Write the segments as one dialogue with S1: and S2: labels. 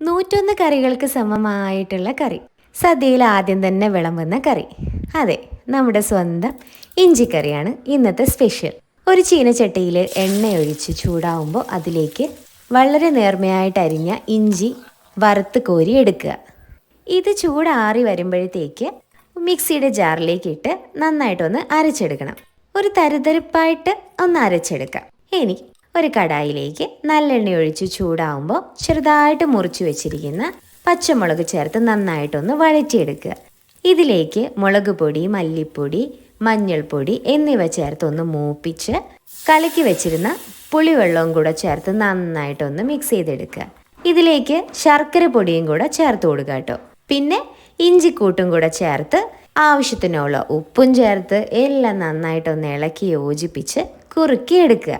S1: നൂറ്റൊന്ന് കറികൾക്ക് സമമായിട്ടുള്ള കറി. സദ്യയിൽ ആദ്യം തന്നെ വിളമ്പുന്ന കറി. അതെ നമ്മുടെ സ്വന്തം ഇഞ്ചിക്കറിയാണ് ഇന്നത്തെ സ്പെഷ്യൽ. ഒരു ചീനച്ചട്ടിയിൽ എണ്ണയൊഴിച്ച് ചൂടാവുമ്പോൾ അതിലേക്ക് വളരെ നേർമയായിട്ട് അരിഞ്ഞ ഇഞ്ചി വറുത്ത് കോരി എടുക്കുക. ഇത് ചൂടാറി വരുമ്പോഴത്തേക്ക് മിക്സിയുടെ ജാറിലേക്ക് ഇട്ട് നന്നായിട്ടൊന്ന് അരച്ചെടുക്കണം. ഒരു തരുതരുപ്പായിട്ട് ഒന്ന് അരച്ചെടുക്കാം. ഇനി ഒരു കടായിലേക്ക് നല്ലെണ്ണ ഒഴിച്ച് ചൂടാവുമ്പോൾ ചെറുതായിട്ട് മുറിച്ച് വെച്ചിരിക്കുന്ന പച്ചമുളക് ചേർത്ത് നന്നായിട്ടൊന്ന് വഴറ്റിയെടുക്കുക. ഇതിലേക്ക് മുളക് പൊടി മല്ലിപ്പൊടി മഞ്ഞൾപ്പൊടി എന്നിവ ചേർത്തൊന്ന് മൂപ്പിച്ച് കലക്കി വെച്ചിരുന്ന പുളിവെള്ളവും കൂടെ ചേർത്ത് നന്നായിട്ടൊന്ന് മിക്സ് ചെയ്തെടുക്കുക. ഇതിലേക്ക് ശർക്കര പൊടിയും കൂടെ ചേർത്ത് കൊടുക്കുക കേട്ടോ. പിന്നെ ഇഞ്ചിക്കൂട്ടും കൂടെ ചേർത്ത് ആവശ്യത്തിനുള്ള ഉപ്പും ചേർത്ത് എല്ലാം നന്നായിട്ടൊന്ന് ഇളക്കി യോജിപ്പിച്ച് കുറുക്കി എടുക്കുക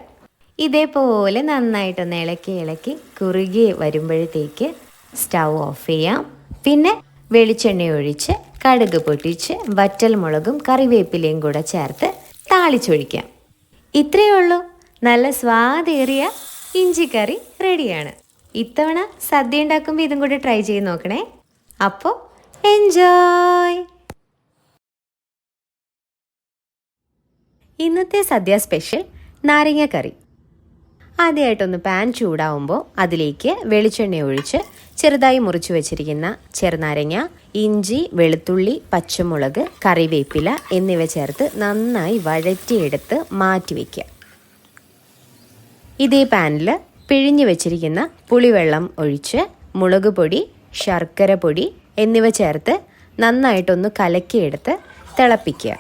S1: ഇതേപോലെ നന്നായിട്ടൊന്ന് ഇളക്കി ഇളക്കി കുറുകി വരുമ്പോഴത്തേക്ക് സ്റ്റൗ ഓഫ് ചെയ്യാം. പിന്നെ വെളിച്ചെണ്ണ ഒഴിച്ച് കടുക് പൊട്ടിച്ച് വറ്റൽ മുളകും കറിവേപ്പിലയും കൂടെ ചേർത്ത് താളിച്ചൊഴിക്കാം. ഇത്രയേ ഉള്ളൂ. നല്ല സ്വാദേറിയ ഇഞ്ചിക്കറി റെഡിയാണ്. ഇത്തവണ സദ്യ ഉണ്ടാക്കുമ്പോൾ ഇതും കൂടി ട്രൈ ചെയ്ത് നോക്കണേ. അപ്പോൾ എൻജോയ്! ഇന്നത്തെ സദ്യ സ്പെഷ്യൽ നാരങ്ങ കറി. ആദ്യമായിട്ടൊന്ന് പാൻ ചൂടാവുമ്പോൾ അതിലേക്ക് വെളിച്ചെണ്ണ ഒഴിച്ച് ചെറുതായി മുറിച്ച് വെച്ചിരിക്കുന്ന ചെറുനാരങ്ങ ഇഞ്ചി വെളുത്തുള്ളി പച്ചമുളക് കറിവേപ്പില എന്നിവ ചേർത്ത് നന്നായി വഴറ്റിയെടുത്ത് മാറ്റി വയ്ക്കുക ഇതേ പാനിൽ പിഴിഞ്ഞു വെച്ചിരിക്കുന്ന പുളിവെള്ളം ഒഴിച്ച് മുളക് പൊടി ശർക്കര പൊടി എന്നിവ ചേർത്ത് നന്നായിട്ടൊന്ന് കലക്കിയെടുത്ത് തിളപ്പിക്കുക.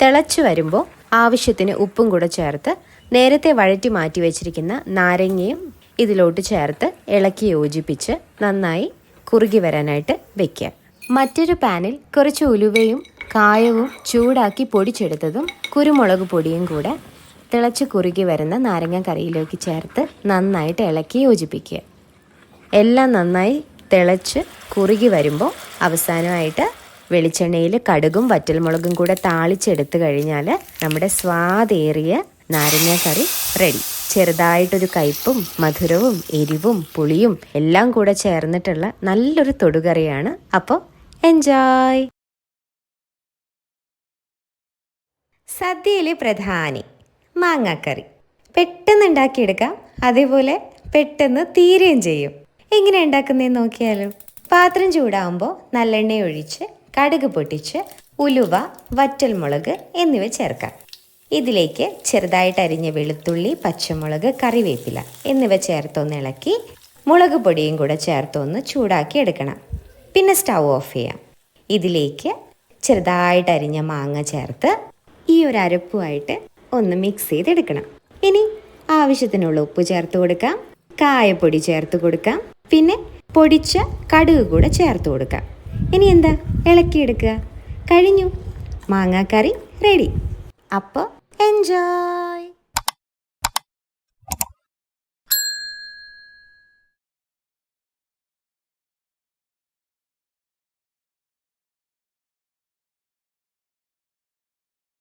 S1: തിളച്ചു വരുമ്പോൾ ആവശ്യത്തിന് ഉപ്പും കൂടെ ചേർത്ത് നേരത്തെ വഴറ്റി മാറ്റി വെച്ചിരിക്കുന്ന നാരങ്ങയും ഇതിലോട്ട് ചേർത്ത് ഇളക്കി യോജിപ്പിച്ച് നന്നായി കുറുകി വരാനായിട്ട് വെക്കുക. മറ്റൊരു പാനിൽ കുറച്ച് ഉലുവയും കായവും ചൂടാക്കി പൊടിച്ചെടുത്തതും കുരുമുളക് പൊടിയും കൂടെ തിളച്ച് കുറുകി വരുന്ന നാരങ്ങ കറിയിലേക്ക് ചേർത്ത് നന്നായിട്ട് ഇളക്കി യോജിപ്പിക്കുക. എല്ലാം നന്നായി തിളച്ച് കുറുകി വരുമ്പോൾ അവസാനമായിട്ട് വെളിച്ചെണ്ണയിൽ കടുകും വറ്റൽമുളകും കൂടെ താളിച്ചെടുത്ത് കഴിഞ്ഞാൽ നമ്മുടെ സ്വാദേറിയ നാരങ്ങ കറി റെഡി ചെറുതായിട്ടൊരു കയ്പും മധുരവും എരിവും പുളിയും എല്ലാം കൂടെ ചേർന്നിട്ടുള്ള നല്ലൊരു തൊടുകറിയാണ്. അപ്പോൾ എൻജോയ് സദ്യയിലെ പ്രധാനി മാങ്ങാക്കറി. പെട്ടെന്ന് ഉണ്ടാക്കിയെടുക്കാം അതേപോലെ പെട്ടെന്ന് തീരുകയും ചെയ്യും. എങ്ങനെ ഉണ്ടാക്കുന്നതെന്ന് നോക്കിയാലോ? പാത്രം ചൂടാകുമ്പോൾ നല്ലെണ്ണ ഒഴിച്ച് കടുക് പൊട്ടിച്ച് ഉലുവ വറ്റൽമുളക് എന്നിവ ചേർക്കാം. ഇതിലേക്ക് ചെറുതായിട്ട് അരിഞ്ഞ വെളുത്തുള്ളി പച്ചമുളക് കറിവേപ്പില എന്നിവ ചേർത്തൊന്ന് ഇളക്കി മുളക് പൊടിയും കൂടെ ചേർത്തൊന്ന് ചൂടാക്കി എടുക്കണം. പിന്നെ സ്റ്റൗ ഓഫ് ചെയ്യാം. ഇതിലേക്ക് ചെറുതായിട്ട് അരിഞ്ഞ മാങ്ങ ചേർത്ത് ഈ ഒരു അരപ്പുമായിട്ട് ഒന്ന് മിക്സ് ചെയ്തെടുക്കണം. ഇനി ആവശ്യത്തിനുള്ള ഉപ്പ് ചേർത്ത് കൊടുക്കാം. കായപ്പൊടി ചേർത്ത് കൊടുക്കാം. പിന്നെ പൊടിച്ച കടുക് കൂടെ ചേർത്ത് കൊടുക്കാം. ഇനി എന്താ? ഇളക്കിയെടുക്കുക കഴിഞ്ഞു. മാങ്ങാക്കറി റെഡി അപ്പോൾ എൻജോയ്